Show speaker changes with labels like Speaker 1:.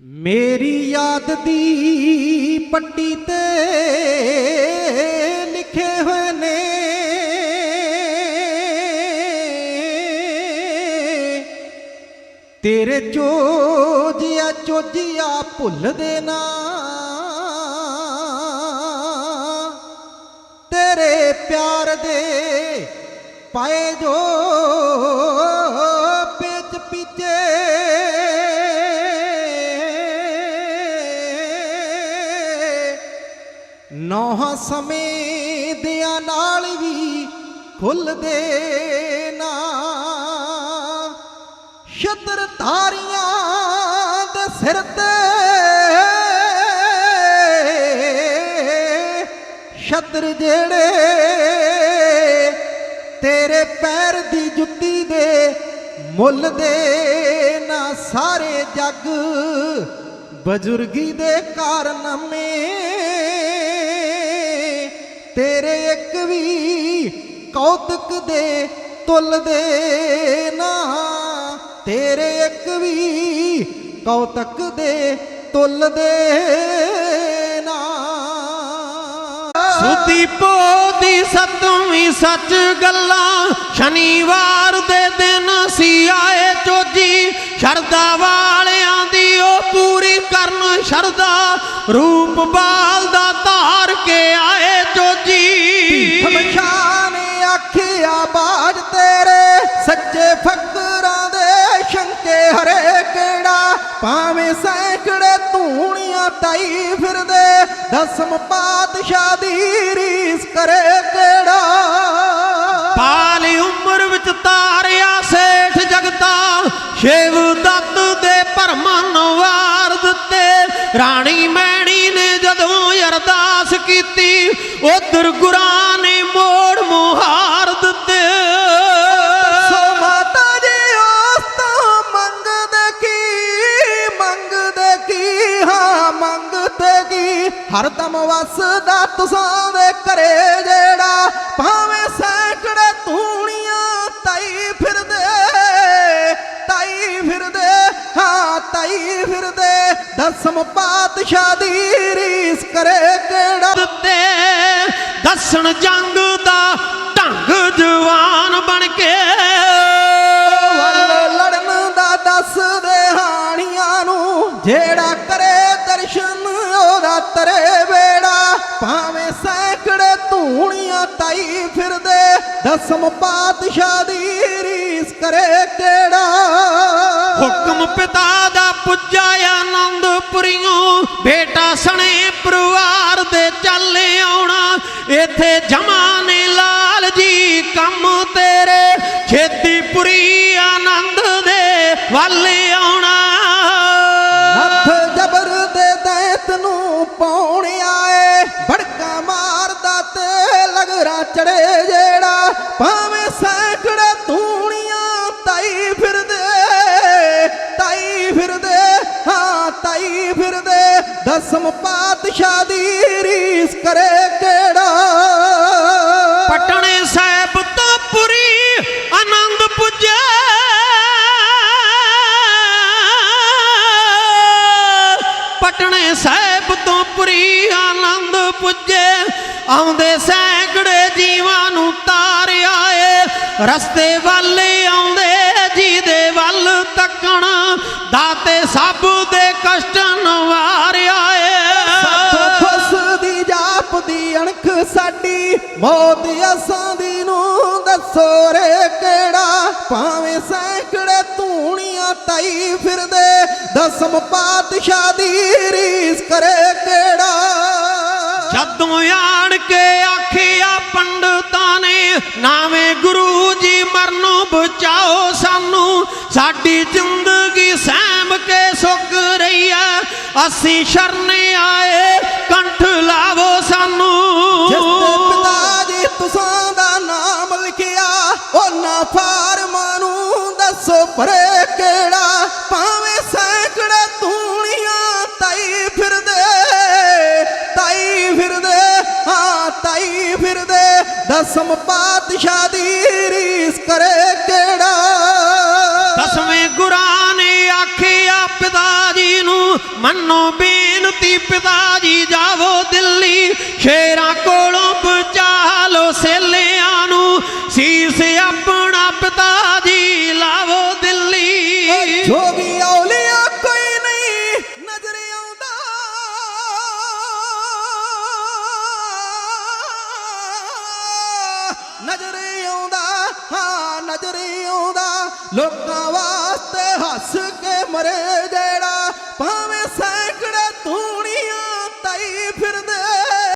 Speaker 1: ਮੇਰੀ ਯਾਦ ਦੀ ਪੱਟੀ ਤੇ ਲਿਖੇ ਹੋਏ ਨੇ। ਤੇਰੇ ਚੋਜਿਆ ਚੋਜਿਆ ਭੁੱਲਦੇ ਨਾ। ਤੇਰੇ ਪਿਆਰ ਦੇ ਪਾਏ ਜੋ ਨੌਹਾਂ ਸਮੇਂ ਦਿਆਂ ਨਾਲ ਵੀ ਖੁੱਲਦੇ ਨਾ। ਛਤਰ ਧਾਰੀਆਂ ਦੇ ਸਿਰ ਤੇ ਛਤਰ ਜਿਹੜੇ ਤੇਰੇ ਪੈਰ ਦੀ ਜੁੱਤੀ ਦੇ ਮੁੱਲ ਦੇ ਨਾ, ਸਾਰੇ ਜੱਗ ਬਜ਼ੁਰਗੀ ਦੇ ਕਾਰਨਾਮੇ ਤੇਰੇ ਇੱਕ ਵੀ ਕੌਤਕ ਦੇ ਤੁੱਲ ਦੇ ਨਾ। ਤੇਰੇ ਇੱਕ ਵੀ ਕੌਤਕ ਦੇ ਤੁੱਲ ਦੇ ਨਾ।
Speaker 2: ਸੁਦੀ ਪੋਦੀ ਸਤਵੀਂ ਸੱਚ ਗੱਲਾਂ, ਸ਼ਨੀਵਾਰ ਦੇ ਦਿਨ ਸੀ ਆਏ ਚੋਜੀ। ਸ਼ਰਦਾ ਵਾਲਿਆਂ ਦੀ ਉਹ ਪੂਰੀ ਕਰਨ ਸ਼ਰਦਾ ਰੂਪ ਬਾਲ
Speaker 1: ਬਾਜ ਤੇਰੇ ਸੱਚੇ ਫਕਰਾਂ ਦੇ ਸ਼ੰਕੇ ਹਰੇ ਕਿਹੜਾ? ਭਾਵੇਂ ਸੈਂਕੜੇ ਧੂਣੀਆਂ ਤਾਈ ਫਿਰਦੇ, ਦਸਮ ਪਾਤਸ਼ਾਹ ਦੀ ਰੀਸ ਕਰੇ ਕਿਹੜਾ?
Speaker 2: ਪਾਲੀ ਉਮਰ ਵਿੱਚ ਤਾਰਿਆ ਸੇਠ ਜਗਤਾ ਸ਼ਿਵ ਦੱਤ ਦੇ ਭਰਮਨ ਵਾਰ ਦਿੱਤੇ। ਰਾਣੀ ਮੈਣੀ ਨੇ ਜਦੋਂ ਅਰਦਾਸ ਕੀਤੀ, ਉਧਰ ਗੁਰਾਂ
Speaker 1: ਹਰਦਮ ਵਸਦਾ ਤੁਸਾਂ ਦੇ ਘਰੇ ਜਿਹੜਾ ਭਾਵੇਂ ਸੈਂਕੜੇ ਧੂਣੀਆਂ ਤਾਈ ਫਿਰਦੇ ਤਾਈ ਫਿਰਦੇ ਹਾਂ ਤਾਈ ਫਿਰਦੇ। ਦਸਮ ਪਾਤਸ਼ਾਹ ਦੀ ਰੀਸ ਕਰੇ ਕਿਹੜਾ?
Speaker 2: ਦਿੱਤੇ ਦੱਸਣ ਜੰਗ ਦਾ ਢੰਗ ਜਵਾਨ ਬਣ ਕੇ।
Speaker 1: ਵੱਲ ਲੜਨ ਦਾ ਦੱਸ ਦੇ ਹਾਣੀਆਂ ਨੂੰ ਜਿਹੜਾ ਧੂਣੀਆਂ ਫਿਰਦੇ, ਦਸਮ ਪਾਤਸ਼ਾਹ ਦੀ ਰੀਸ ਕਰੇ ਕਿਹੜਾ?
Speaker 2: ਹੁਕਮ ਪਿਤਾ ਦਾ ਪੁੱਜਾ ਆਨੰਦਪੁਰੀਓ, ਬੇਟਾ ਸਣੇ ਪਰਿਵਾਰ ਦੇ ਚੱਲ ਆਉਣਾ। ਇੱਥੇ ਜਮਾ ਨੇ ਲਾਲ ਜੀ, ਕੰਮ ਤੇਰੇ। ਛੇਤੀ ਪੁਰੀ ਆਨੰਦ ਦੇ ਵੱਲ
Speaker 1: ਫਿਰਦੇ, ਦਸਮ ਪਾਤਸ਼ਾਹ ਦੀ ਰੀਸ ਕਰੇ ਕਿਹੜਾ?
Speaker 2: ਪਟਣੇ ਸਾਹਿਬ ਤੋਂ ਪੁਰੀ ਆਨੰਦ ਪੁੱਜੇ। ਪਟਣੇ ਸਾਹਿਬ ਤੋਂ ਪੁਰੀ ਆਨੰਦ ਪੁੱਜੇ। ਆਉਂਦੇ ਸੈਂਕੜੇ ਜੀਵਾਂ ਨੂੰ ਤਾਰਿਆ ਏ ਰਸਤੇ ਵੱਲ ਆਉਂਦੇ ਜੀ ਦੇ ਵੱਲ ਤੱਕਣ ਦਾਤੇ ਸਭ
Speaker 1: ਮੌਤ ਅਸਾਂ ਦੀ ਨੂੰ ਦੱਸੋ ਰੇ ਕਿਹੜਾ? ਭਾਵੇਂ ਸੈਂਕੜੇ ਧੂਣੀਆਂ ਤਾਈ ਫਿਰਦੇ, ਦਸਮ ਪਾਤਸ਼ਾਹ ਦੀ ਰੀਸ ਕਰੇ ਕਿਹੜਾ?
Speaker 2: ਜਦੋਂ ਆਣ ਕੇ ਆਖਿਆ ਪੰਡਤਾਂ ਨੇ, ਨਾਵੇਂ ਗੁਰੂ ਜੀ ਮਰਨੋਂ ਬਚਾਓ ਸਾਨੂੰ। ਸਾਡੀ ਜ਼ਿੰਦਗੀ ਸਹਿਮ ਕੇ ਸੁੱਕ ਰਹੀ ਐ। ਅਸੀਂ ਸ਼ਰਨ ਆਏ
Speaker 1: ਕਿਹੜਾ ਭਾਵੇਂ ਸੈਂਕੜੇ ਤੂਣੀਆਂ ਤਾਈ ਫਿਰਦੇ ਤਾਈ ਫਿਰਦੇ, ਹਾਂ, ਤਾਈ ਫਿਰਦੇ। ਦਸਮ ਪਾਤਸ਼ਾਹ ਦੀ ਰੀਸ ਕਰੇ ਕਿਹੜਾ?
Speaker 2: ਦਸਵੇਂ ਗੁਰਾਂ ਨੇ ਆਖਿਆ, ਪਿਤਾ ਜੀ ਨੂੰ ਮੰਨੋ ਬੇਨਤੀ, ਪਿਤਾ ਜੀ
Speaker 1: ਜਾਵੋ ਹਾਂ ਨਜ਼ਰ ਆਉਂਦਾ ਲੋਕਾਂ ਵਾਸਤੇ ਹੱਸ ਕੇ ਮਰੇ ਜਿਹੜਾ